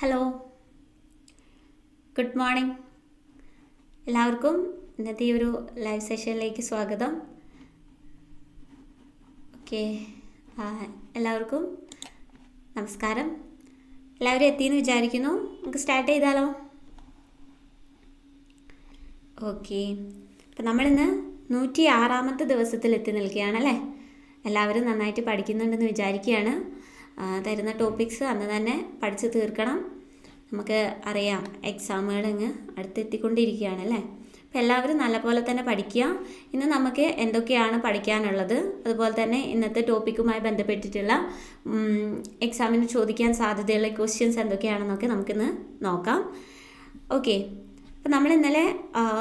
Hello good morning എല്ലാവർക്കും ഇന്നത്തെ ഈ ഒരു ലൈവ് സെഷനിലേക്ക് സ്വാഗതം. ഓക്കെ എല്ലാവർക്കും നമസ്കാരം. എല്ലാവരും എത്തിയെന്ന് വിചാരിക്കുന്നു. നമുക്ക് സ്റ്റാർട്ട് ചെയ്താലോ? ഓക്കെ അപ്പം നമ്മളിന്ന് നൂറ്റി ആറാമത്തെ ദിവസത്തിൽ എത്തി നിൽക്കുകയാണല്ലേ എല്ലാവരും നന്നായിട്ട് പഠിക്കുന്നുണ്ടെന്ന് വിചാരിക്കുകയാണ്. തരുന്ന ടോപ്പിക്സ് അന്ന് തന്നെ പഠിച്ച് തീർക്കണം. നമുക്ക് അറിയാം എക്സാമുകൾ അങ്ങ് അടുത്തെത്തിക്കൊണ്ടിരിക്കുകയാണ് അല്ലേ? അപ്പോൾ എല്ലാവരും നല്ലപോലെ തന്നെ പഠിക്കുക. ഇന്ന് നമുക്ക് എന്തൊക്കെയാണ് പഠിക്കാനുള്ളത്? അതുപോലെ തന്നെ ഇന്നത്തെ ടോപ്പിക്കുമായി ബന്ധപ്പെട്ടിട്ടുള്ള എക്സാമിന് ചോദിക്കാൻ സാധ്യതയുള്ള ക്വസ്റ്റ്യൻസ് എന്തൊക്കെയാണെന്നൊക്കെ നമുക്കിന്ന് നോക്കാം. ഓക്കെ അപ്പോൾ നമ്മൾ ഇന്നലെ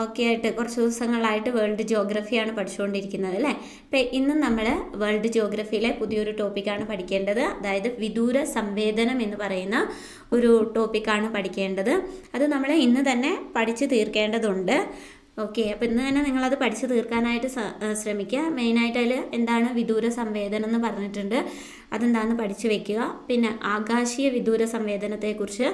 ഒക്കെ ആയിട്ട് കുറച്ച് ദിവസങ്ങളായിട്ട് വേൾഡ് ജോഗ്രഫിയാണ് പഠിച്ചുകൊണ്ടിരിക്കുന്നത് അല്ലേ? അപ്പോൾ ഇന്ന് നമ്മൾ വേൾഡ് ജോഗ്രഫിയിലെ പുതിയൊരു ടോപ്പിക്കാണ് പഠിക്കേണ്ടത്. അതായത് വിദൂര സംവേദനം എന്ന് പറയുന്ന ഒരു ടോപ്പിക്കാണ് പഠിക്കേണ്ടത്. അത് നമ്മൾ ഇന്ന് തന്നെ പഠിച്ച് തീർക്കേണ്ടതുണ്ട്. ഓക്കെ അപ്പോൾ ഇന്ന് തന്നെ നിങ്ങളത് പഠിച്ചു തീർക്കാനായിട്ട് ശ്രമിക്കുക. മെയിനായിട്ട് അതിൽ എന്താണ് വിദൂര സംവേദനം എന്ന് പറഞ്ഞിട്ടുണ്ട്. അതെന്താണെന്ന് പഠിച്ചു വെക്കുക. പിന്നെ ആകാശീയ വിദൂര സംവേദനത്തെക്കുറിച്ച്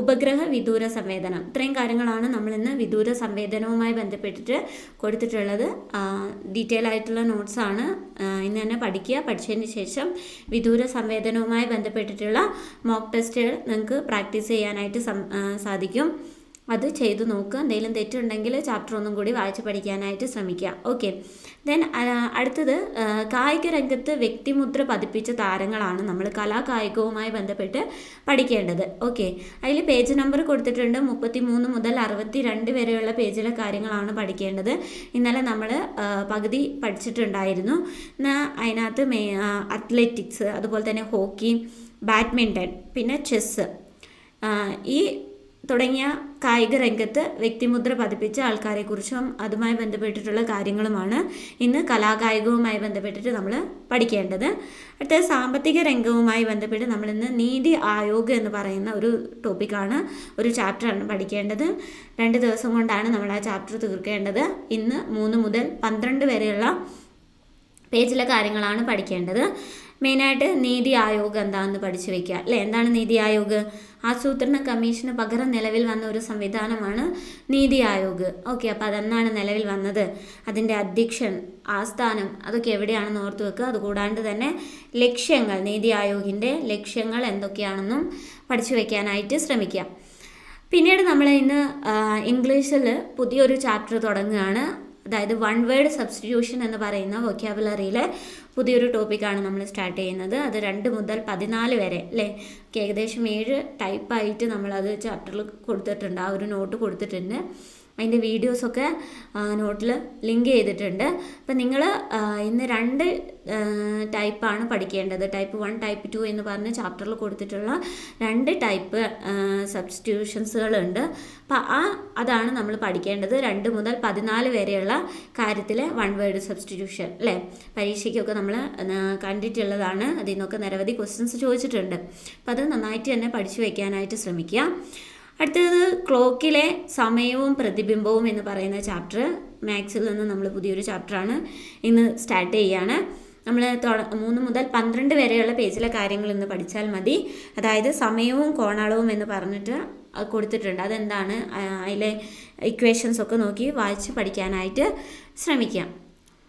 ഉപഗ്രഹ വിദൂര സംവേദനം. ഇത്രയും കാര്യങ്ങളാണ് നമ്മളിന്ന് വിദൂര സംവേദനവുമായി ബന്ധപ്പെട്ടിട്ട് കൊടുത്തിട്ടുള്ളത്. ഡീറ്റെയിൽ ആയിട്ടുള്ള നോട്ട്സാണ് ഇന്ന് തന്നെ പഠിക്കുക. പഠിച്ചതിന് ശേഷം വിദൂര സംവേദനവുമായി ബന്ധപ്പെട്ടിട്ടുള്ള മോക്ക് ടെസ്റ്റുകൾ നിങ്ങൾക്ക് പ്രാക്ടീസ് ചെയ്യാനായിട്ട് സാധിക്കും. അത് ചെയ്തു നോക്കുക. എന്തെങ്കിലും തെറ്റുണ്ടെങ്കിൽ ചാപ്റ്റർ ഒന്നും കൂടി വായിച്ച് പഠിക്കാനായിട്ട് ശ്രമിക്കുക. ഓക്കെ ദെൻ അടുത്തത് കായിക രംഗത്ത് വ്യക്തിമുദ്ര പതിപ്പിച്ച താരങ്ങളാണ് നമ്മൾ കലാകായികവുമായി ബന്ധപ്പെട്ട് പഠിക്കേണ്ടത്. ഓക്കെ അതിൽ പേജ് നമ്പർ കൊടുത്തിട്ടുണ്ട്. മുപ്പത്തി മൂന്ന് മുതൽ അറുപത്തി രണ്ട് വരെയുള്ള പേജിലെ കാര്യങ്ങളാണ് പഠിക്കേണ്ടത്. ഇന്നലെ നമ്മൾ പകുതി പഠിച്ചിട്ടുണ്ടായിരുന്നു. അതിനകത്ത് മേ അത്ലറ്റിക്സ് അതുപോലെ തന്നെ ഹോക്കി ബാഡ്മിന്റൺ പിന്നെ ചെസ്സ് ഈ തുടങ്ങിയ കായിക രംഗത്ത് വ്യക്തിമുദ്ര പതിപ്പിച്ച ആൾക്കാരെക്കുറിച്ചും അതുമായി ബന്ധപ്പെട്ടിട്ടുള്ള കാര്യങ്ങളുമാണ് ഇന്ന് കലാകായികവുമായി ബന്ധപ്പെട്ടിട്ട് നമ്മൾ പഠിക്കേണ്ടത്. അടുത്ത സാമ്പത്തിക രംഗവുമായി ബന്ധപ്പെട്ട് നമ്മൾ ഇന്ന് നീതി ആയോഗ് എന്ന് പറയുന്ന ഒരു ടോപ്പിക്കാണ് ഒരു ചാപ്റ്ററാണ് പഠിക്കേണ്ടത്. രണ്ട് ദിവസം കൊണ്ടാണ് നമ്മൾ ആ ചാപ്റ്റർ തീർക്കേണ്ടത്. ഇന്ന് മൂന്ന് മുതൽ പന്ത്രണ്ട് വരെയുള്ള പേജിലെ കാര്യങ്ങളാണ് പഠിക്കേണ്ടത്. മെയിനായിട്ട് നീതി ആയോഗ് എന്താണെന്ന് പഠിച്ചു വെക്കുക. അല്ലേ? എന്താണ് നീതി ആയോഗ്? ആസൂത്രണ കമ്മീഷന് പകരം നിലവിൽ വന്ന ഒരു സംവിധാനമാണ് നീതി ആയോഗ്. ഓക്കെ അപ്പോൾ അതെന്നാണ് നിലവിൽ വന്നത്? അതിന്റെ അധ്യക്ഷൻ ആസ്ഥാനം അതൊക്കെ എവിടെയാണെന്ന് ഓർത്ത് വെക്കുക. അതുകൂടാണ്ട് തന്നെ ലക്ഷ്യങ്ങൾ നീതി ആയോഗിന്റെ ലക്ഷ്യങ്ങൾ എന്തൊക്കെയാണെന്നും പഠിച്ചു വെക്കാനായിട്ട് ശ്രമിക്കുക. പിന്നീട് നമ്മൾ ഇന്ന് ഇംഗ്ലീഷിൽ പുതിയൊരു ചാപ്റ്റർ തുടങ്ങുകയാണ്. അതായത് വൺ വേർഡ് സബ്സ്റ്റിറ്റ്യൂഷൻ എന്ന് പറയുന്ന വൊക്കാബുലറിയിലെ പുതിയൊരു ടോപ്പിക്കാണ് നമ്മൾ സ്റ്റാർട്ട് ചെയ്യുന്നത്. അത് രണ്ട് മുതൽ പതിനാല് വരെ അല്ലേ? ഏകദേശം ഏഴ് ടൈപ്പായിട്ട് നമ്മളത് ചാപ്റ്ററിൽ കൊടുത്തിട്ടുണ്ട്. ആ ഒരു നോട്ട് കൊടുത്തിട്ടുണ്ട്. അതിന്റെ വീഡിയോസൊക്കെ നോട്ടിൽ ലിങ്ക് ചെയ്തിട്ടുണ്ട്. അപ്പം നിങ്ങൾ ഇന്ന് രണ്ട് ടൈപ്പാണ് പഠിക്കേണ്ടത്. ടൈപ്പ് വൺ ടൈപ്പ് ടു എന്ന് പറഞ്ഞ ചാപ്റ്ററിൽ കൊടുത്തിട്ടുള്ള രണ്ട് ടൈപ്പ് സബ്സ്റ്റിറ്റ്യൂഷൻസുകളുണ്ട്. അപ്പം ആ അതാണ് നമ്മൾ പഠിക്കേണ്ടത്. രണ്ട് മുതൽ പതിനാല് വരെയുള്ള കാര്യത്തിലെ വൺ വേർഡ് സബ്സ്റ്റിറ്റ്യൂഷൻ അല്ലേ? പരീക്ഷയ്ക്കൊക്കെ നമ്മൾ കണ്ടിട്ടുള്ളതാണ്. അതിൽ നിന്നൊക്കെ നിരവധി ക്വസ്റ്റ്യൻസ് ചോദിച്ചിട്ടുണ്ട്. അപ്പം അത് നന്നായിട്ട് തന്നെ പഠിച്ചു വയ്ക്കാനായിട്ട് ശ്രമിക്കുക. അടുത്തത് ക്ലോക്കിലെ സമയവും പ്രതിബിംബവും എന്ന് പറയുന്ന ചാപ്റ്റർ മാത്സിൽ നിന്ന് നമ്മൾ പുതിയൊരു ചാപ്റ്ററാണ് ഇന്ന് സ്റ്റാർട്ട് ചെയ്യുകയാണ് നമ്മൾ മൂന്ന് മുതൽ പന്ത്രണ്ട് വരെയുള്ള പേജിലെ കാര്യങ്ങൾ ഇന്ന് പഠിച്ചാൽ മതി. അതായത് സമയവും കോണളവും എന്ന് പറഞ്ഞിട്ട് കൊടുത്തിട്ടുണ്ട്. അതെന്താണ്? അതിലെ ഇക്വേഷൻസ് ഒക്കെ നോക്കി വായിച്ച് പഠിക്കാനായിട്ട് ശ്രമിക്കാം.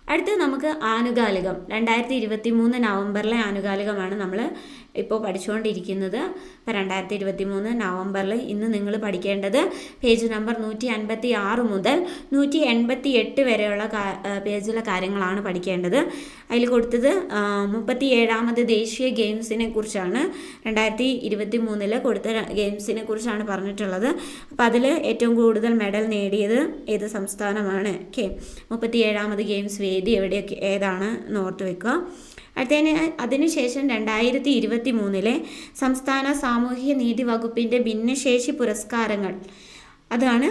അടുത്ത് നമുക്ക് ആനുകാലികം. രണ്ടായിരത്തി ഇരുപത്തി മൂന്ന് നവംബറിലെ ആനുകാലികമാണ് നമ്മൾ ഇപ്പോൾ പഠിച്ചുകൊണ്ടിരിക്കുന്നത് ഇപ്പോൾ രണ്ടായിരത്തി ഇരുപത്തി മൂന്ന് നവംബറിൽ ഇന്ന് നിങ്ങൾ പഠിക്കേണ്ടത് പേജ് നമ്പർ നൂറ്റി അൻപത്തി ആറ് മുതൽ നൂറ്റി എൺപത്തി എട്ട് വരെയുള്ള പേജിലെ കാര്യങ്ങളാണ് പഠിക്കേണ്ടത്. അതിൽ കൊടുത്തത് മുപ്പത്തി ഏഴാമത് ദേശീയ ഗെയിംസിനെ കുറിച്ചാണ് രണ്ടായിരത്തി ഇരുപത്തി മൂന്നിൽ കൊടുത്ത ഗെയിംസിനെ കുറിച്ചാണ് പറഞ്ഞിട്ടുള്ളത്. അപ്പോൾ അതിൽ ഏറ്റവും കൂടുതൽ മെഡൽ നേടിയത് ഏത് സംസ്ഥാനമാണ്? ഓക്കെ. മുപ്പത്തി ഏഴാമത് ഗെയിംസ് വേദി എവിടെയൊക്കെ ഏതാണ് എന്ന് ഓർത്ത് വെക്കുക. അടുത്തതിന് അതിനുശേഷം രണ്ടായിരത്തി ഇരുപത്തി മൂന്നിലെ സംസ്ഥാന സാമൂഹ്യ നീതി വകുപ്പിന്റെ ഭിന്നശേഷി പുരസ്കാരങ്ങൾ. അതാണ്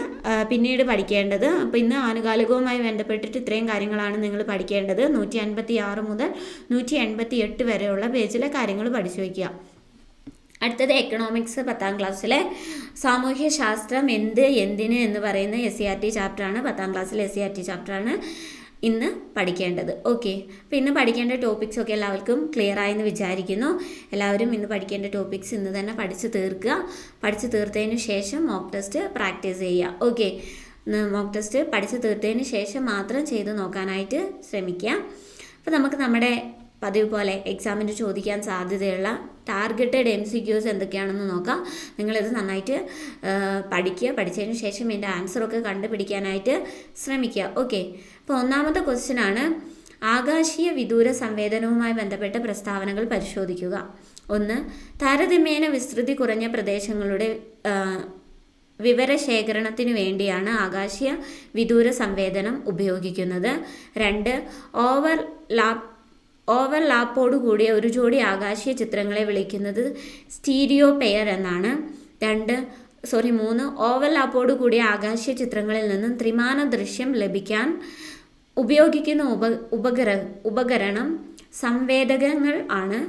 പിന്നീട് പഠിക്കേണ്ടത്. അപ്പോൾ ഇന്ന് ആനുകാലികവുമായി ബന്ധപ്പെട്ടിട്ട് ഇത്രയും കാര്യങ്ങളാണ് നിങ്ങൾ പഠിക്കേണ്ടത്. നൂറ്റി അൻപത്തി ആറ് മുതൽ നൂറ്റി എൺപത്തി എട്ട് വരെയുള്ള പേജിലെ കാര്യങ്ങൾ പഠിച്ചു വയ്ക്കുക. അടുത്തത് എക്കണോമിക്സ് പത്താം ക്ലാസ്സിലെ സാമൂഹ്യ ശാസ്ത്രം എന്ത് എന്തിന് എന്ന് പറയുന്ന എസ് സി ആർ ടി ചാപ്റ്ററാണ് പത്താം ക്ലാസ്സിലെ എസ് സി ആർ ടി ചാപ്റ്ററാണ് ഇന്ന് പഠിക്കേണ്ടത്. ഓക്കെ അപ്പോൾ ഇന്ന് പഠിക്കേണ്ട ടോപ്പിക്സ് ഒക്കെ എല്ലാവർക്കും ക്ലിയർ ആയെന്ന് വിചാരിക്കുന്നു. എല്ലാവരും ഇന്ന് പഠിക്കേണ്ട ടോപ്പിക്സ് ഇന്ന് തന്നെ പഠിച്ച് തീർക്കുക. പഠിച്ച് തീർത്തതിന് ശേഷം മോക്ക് ടെസ്റ്റ് പ്രാക്ടീസ് ചെയ്യുക. ഓക്കെ മോക്ക് ടെസ്റ്റ് പഠിച്ച് തീർത്തതിന് ശേഷം മാത്രം ചെയ്ത് നോക്കാനായിട്ട് ശ്രമിക്കുക. അപ്പോൾ നമുക്ക് നമ്മുടെ പതിവ് പോലെ എക്സാമിന് ചോദിക്കാൻ സാധ്യതയുള്ള ടാർഗറ്റഡ് എം സി ക്യൂസ് എന്തൊക്കെയാണെന്ന് നോക്കാം. നിങ്ങളിത് നന്നായിട്ട് പഠിക്കുക. പഠിച്ചതിന് ശേഷം എന്റെ ആൻസറൊക്കെ കണ്ടുപിടിക്കാനായിട്ട് ശ്രമിക്കുക. ഓക്കെ അപ്പോൾ ഒന്നാമത്തെ ക്വസ്റ്റ്യൻ ആണ് ആകാശീയ വിദൂര സംവേദനവുമായി ബന്ധപ്പെട്ട പ്രസ്താവനകൾ പരിശോധിക്കുക. ഒന്ന് താരതമ്യേന വിസ്തൃതി കുറഞ്ഞ പ്രദേശങ്ങളുടെ വിവരശേഖരണത്തിനു വേണ്ടിയാണ് ആകാശീയ വിദൂര സംവേദനം ഉപയോഗിക്കുന്നത്. രണ്ട് ഓവർ ലാപ്പ് ഓവർലാപ്പോടു കൂടിയ ഒരു ജോഡി ആകാശീയ ചിത്രങ്ങളെ വിളിക്കുന്നത് സ്റ്റീരിയോ പെയർ എന്നാണ്. രണ്ട് സോറി മൂന്ന് ഓവർലാപ്പോട് കൂടിയ ആകാശീയ ചിത്രങ്ങളിൽ നിന്നും ത്രിമാന ദൃശ്യം ലഭിക്കാൻ ഉപയോഗിക്കുന്ന ഉപ ഉപകര ഉപകരണം സംവേദകങ്ങൾ ആണ്.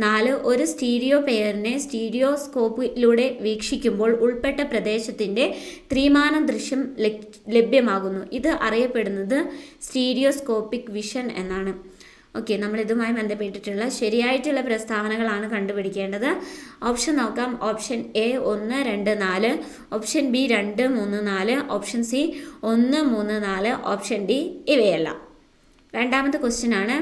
നാല് ഒരു സ്റ്റീരിയോ പെയറിനെ സ്റ്റീരിയോസ്കോപ്പിലൂടെ വീക്ഷിക്കുമ്പോൾ ഉൾപ്പെട്ട പ്രദേശത്തിന്റെ ത്രിമാന ദൃശ്യം ലഭ്യമാകുന്നു. ഇത് അറിയപ്പെടുന്നത് സ്റ്റീരിയോസ്കോപ്പിക് വിഷൻ എന്നാണ്. ഓക്കെ നമ്മൾ ഇതുമായി ബന്ധപ്പെട്ടിട്ടുള്ള ശരിയായിട്ടുള്ള പ്രസ്താവനകളാണ് കണ്ടുപിടിക്കേണ്ടത്. ഓപ്ഷൻ നോക്കാം. ഓപ്ഷൻ എ ഒന്ന് രണ്ട് നാല്. ഓപ്ഷൻ ബി രണ്ട് മൂന്ന് നാല്. ഓപ്ഷൻ സി ഒന്ന് മൂന്ന് നാല്. ഓപ്ഷൻ ഡി ഇവയല്ല. രണ്ടാമത്തെ ക്വസ്റ്റ്യൻ ആണ്.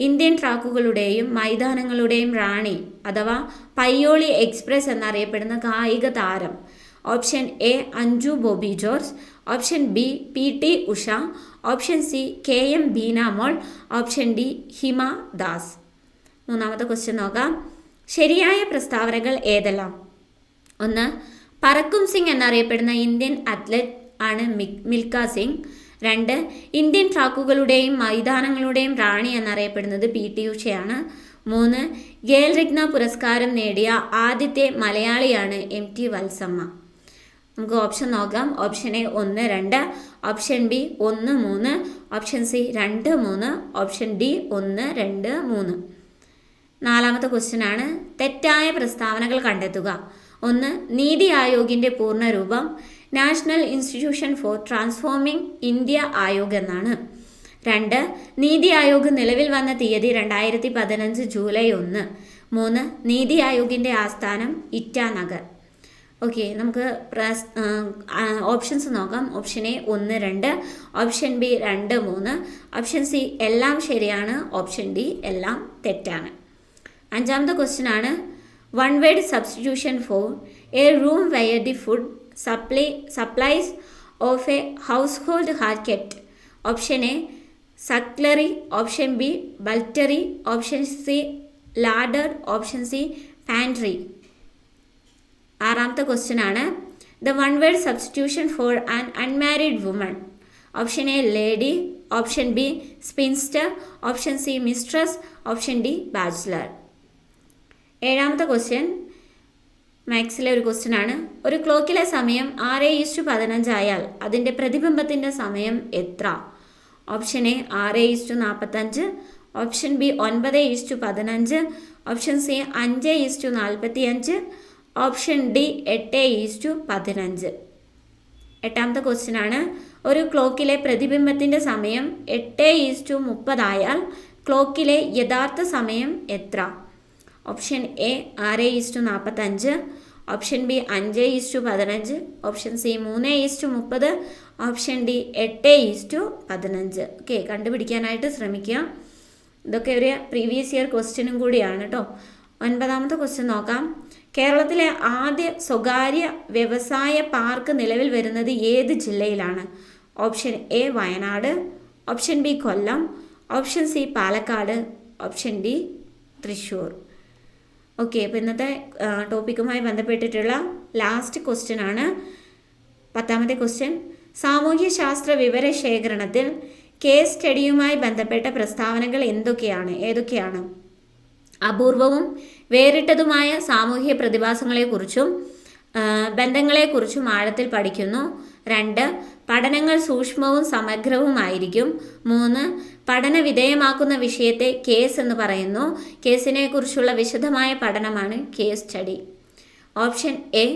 ഇന്ത്യൻ ട്രാക്കുകളുടെയും മൈതാനങ്ങളുടെയും റാണി അഥവാ പയ്യോളി എക്സ്പ്രസ് എന്നറിയപ്പെടുന്ന കായിക താരം option A Anju Bobby George option B P T Usha option C K M Beenamol option D Hima Das മൂന്നാമത്തെ ക്വസ്റ്റ്യൻ നോക്കാം. ശരിയായ പ്രസ്താവനകൾ ഏതെല്ലാം? ഒന്ന് പറക്കും സിംഗ് എന്നറിയപ്പെടുന്ന ഇന്ത്യൻ അത്ലറ്റ് ആണ് മിൽക്ക സിംഗ്. രണ്ട് ഇന്ത്യൻ ട്രാക്കുകളുടെയും മൈതാനങ്ങളുടെയും റാണി എന്നറിയപ്പെടുന്നത് പി ടി ഉഷയാണ്. മൂന്ന് ഗേൽ രത്ന പുരസ്കാരം നേടിയ ആദ്യത്തെ മലയാളിയാണ് എം ടി വത്സമ്മ. നമുക്ക് ഓപ്ഷൻ നോക്കാം. ഓപ്ഷൻ എ ഒന്ന് രണ്ട്. ഓപ്ഷൻ ബി ഒന്ന് മൂന്ന്. ഓപ്ഷൻ സി രണ്ട് മൂന്ന്. ഓപ്ഷൻ ഡി ഒന്ന് രണ്ട് മൂന്ന്. നാലാമത്തെ ക്വസ്റ്റ്യൻ ആണ്. തെറ്റായ പ്രസ്താവനകൾ കണ്ടെത്തുക. ഒന്ന് നീതി ആയോഗിന്റെ പൂർണരൂപം. National institution for transforming India Aayog എന്നാണ്. രണ്ട് നീതി ആയോഗ് നിലവിൽ വന്ന തീയതി രണ്ടായിരത്തി പതിനഞ്ച് ജൂലൈ ഒന്ന്. മൂന്ന് നീതി ആയോഗിന്റെ ആസ്ഥാനം ഇറ്റാനഗർ. ഓക്കെ നമുക്ക് ഓപ്ഷൻസ് നോക്കാം. ഓപ്ഷൻ എ ഒന്ന് രണ്ട്. ഓപ്ഷൻ ബി രണ്ട് മൂന്ന്. ഓപ്ഷൻ സി എല്ലാം ശരിയാണ്. ഓപ്ഷൻ ഡി എല്ലാം തെറ്റാണ്. അഞ്ചാമത്തെ ക്വസ്റ്റ്യൻ ആണ്. One word substitution for a room where the food supply supplies of a household ഹാർക്കറ്റ് option A scullery option B buttery option C larder option C pantry ആറാമത്തെ question ആണ് the one word substitution for an unmarried woman. Option A lady. Option B spinster. Option C mistress. Option D bachelor. ഏഴാമത്തെ question. മാത്സിലെ ഒരു question ആണ് ഒരു ക്ലോക്കിലെ സമയം ആറ് is to പതിനഞ്ചായാൽ അതിന്റെ പ്രതിബിംബത്തിന്റെ സമയം എത്ര? ഓപ്ഷൻ എ ആറ് ഈസ്റ്റു നാൽപ്പത്തഞ്ച്. ഓപ്ഷൻ ബി ഒൻപത് ഈസ്റ്റു പതിനഞ്ച്. ഓപ്ഷൻ സി അഞ്ച് ഈസ്റ്റു നാൽപ്പത്തി അഞ്ച് ഓപ്ഷൻ ഡി എട്ട് ഈസ്റ്റു പതിനഞ്ച്. എട്ടാമത്തെ ക്വസ്റ്റ്യൻ ആണ്. ഒരു ക്ലോക്കിലെ പ്രതിബിംബത്തിന്റെ സമയം എട്ട് ഈസ്റ്റു മുപ്പതായാൽ ക്ലോക്കിലെ യഥാർത്ഥ സമയം എത്ര? ഓപ്ഷൻ എ ആറ് ഈസ്റ്റു നാൽപ്പത്തഞ്ച് ഓപ്ഷൻ ബി അഞ്ച് ഈസ്റ്റു പതിനഞ്ച്. ഓപ്ഷൻ സി മൂന്ന് ഈസ്റ്റു മുപ്പത്. ഓപ്ഷൻ ഡി എട്ട് ഈസ്റ്റു പതിനഞ്ച്. ഓക്കെ കണ്ടുപിടിക്കാനായിട്ട് ശ്രമിക്കുക. ഇതൊക്കെ ഒരു പ്രീവിയസ് ഇയർ ക്വസ്റ്റ്യനും കൂടിയാണ് കേട്ടോ. ഒൻപതാമത്തെ ക്വസ്റ്റ്യൻ നോക്കാം. കേരളത്തിലെ ആദ്യ സ്വകാര്യ വ്യവസായ പാർക്ക് നിലവിൽ വരുന്നത് ഏത് ജില്ലയിലാണ്? Option A Wayanad option B Kollam option C Palakkad option D Thrissur. Okay അപ്പോൾ ഇന്നത്തെ ടോപ്പിക്കുമായി ബന്ധപ്പെട്ടിട്ടുള്ള ലാസ്റ്റ് ക്വസ്റ്റ്യൻ ആണ് പത്താമത്തെ ക്വസ്റ്റ്യൻ സാമൂഹ്യശാസ്ത്ര വിവരശേഖരണത്തിൽ കേസ് സ്റ്റഡിയുമായി ബന്ധപ്പെട്ട പ്രസ്താവനകൾ എന്തൊക്കെയാണ്? ഏതൊക്കെയാണ്? അപൂർവവും വേറിട്ടതുമായ സാമൂഹിക പ്രതിഭാസങ്ങളെക്കുറിച്ചും ബന്ധങ്ങളെക്കുറിച്ചും ആഴത്തിൽ പഠിക്കുന്നു. രണ്ട് പഠനങ്ങൾ സൂക്ഷ്മവും സമഗ്രവുമായിരിക്കും. മൂന്ന് പഠന വിധേയമാക്കുന്ന വിഷയത്തെ കേസ് എന്ന് പറയുന്നു. കേസിനെക്കുറിച്ചുള്ള വിശദമായ പഠനമാണ് കേസ് സ്റ്റഡി. ഓപ്ഷൻ എ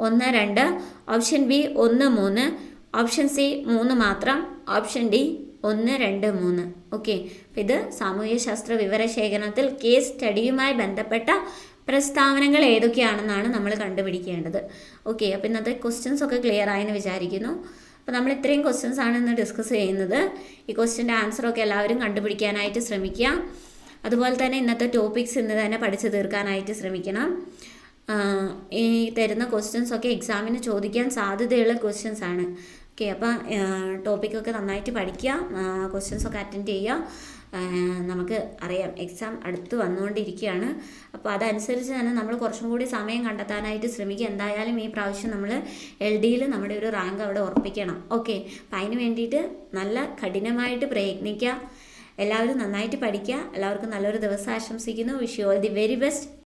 ഒന്ന് രണ്ട് ഓപ്ഷൻ ബി ഒന്ന് മൂന്ന് ഓപ്ഷൻ സി മൂന്ന് മാത്രം ഓപ്ഷൻ ഡി ഒന്ന് രണ്ട് മൂന്ന്. ഓക്കെ അപ്പം ഇത് സാമൂഹ്യശാസ്ത്ര വിവരശേഖരണത്തിൽ കേസ് സ്റ്റഡിയുമായി ബന്ധപ്പെട്ട പ്രസ്താവനകൾ ഏതൊക്കെയാണെന്നാണ് നമ്മൾ കണ്ടുപിടിക്കേണ്ടത്. ഓക്കെ അപ്പോൾ ഇന്നത്തെ ക്വസ്റ്റ്യൻസ് ഒക്കെ ക്ലിയർ ആയെന്ന് വിചാരിക്കുന്നു. അപ്പോൾ നമ്മൾ ഇത്രയും ക്വസ്റ്റ്യൻസ് ആണ് ഇന്ന് ഡിസ്കസ് ചെയ്യുന്നത്. ഈ ക്വസ്റ്റ്യന്റെ ആൻസറൊക്കെ എല്ലാവരും കണ്ടുപിടിക്കാനായിട്ട് ശ്രമിക്കുക. അതുപോലെ തന്നെ ഇന്നത്തെ ടോപ്പിക്സ് ഇന്ന് തന്നെ പഠിച്ചു തീർക്കാനായിട്ട് ശ്രമിക്കണം. ഈ തരുന്ന ക്വസ്റ്റ്യൻസ് ഒക്കെ എക്സാമിന് ചോദിക്കാൻ സാധ്യതയുള്ള ക്വസ്റ്റ്യൻസ് ആണ്. ഓക്കെ അപ്പം ടോപ്പിക്കൊക്കെ നന്നായിട്ട് പഠിക്കുക ക്വസ്റ്റ്യൻസൊക്കെ അറ്റൻഡ് ചെയ്യുക. നമുക്ക് അറിയാം എക്സാം അടുത്ത് വന്നുകൊണ്ടിരിക്കുകയാണ്. അപ്പോൾ അതനുസരിച്ച് തന്നെ നമ്മൾ കുറച്ചും കൂടി സമയം കണ്ടെത്താനായിട്ട് ശ്രമിക്കുക. എന്തായാലും ഈ പ്രാവശ്യം നമ്മൾ എൽ ഡിയിൽ നമ്മുടെ ഒരു റാങ്ക് അവിടെ ഉറപ്പിക്കണം. ഓക്കെ അപ്പം അതിന് വേണ്ടിയിട്ട് നല്ല കഠിനമായിട്ട് പ്രയത്നിക്കുക. എല്ലാവരും നന്നായിട്ട് പഠിക്കുക. എല്ലാവർക്കും നല്ലൊരു ദിവസം ആശംസിക്കുന്നു. Wish you all the very best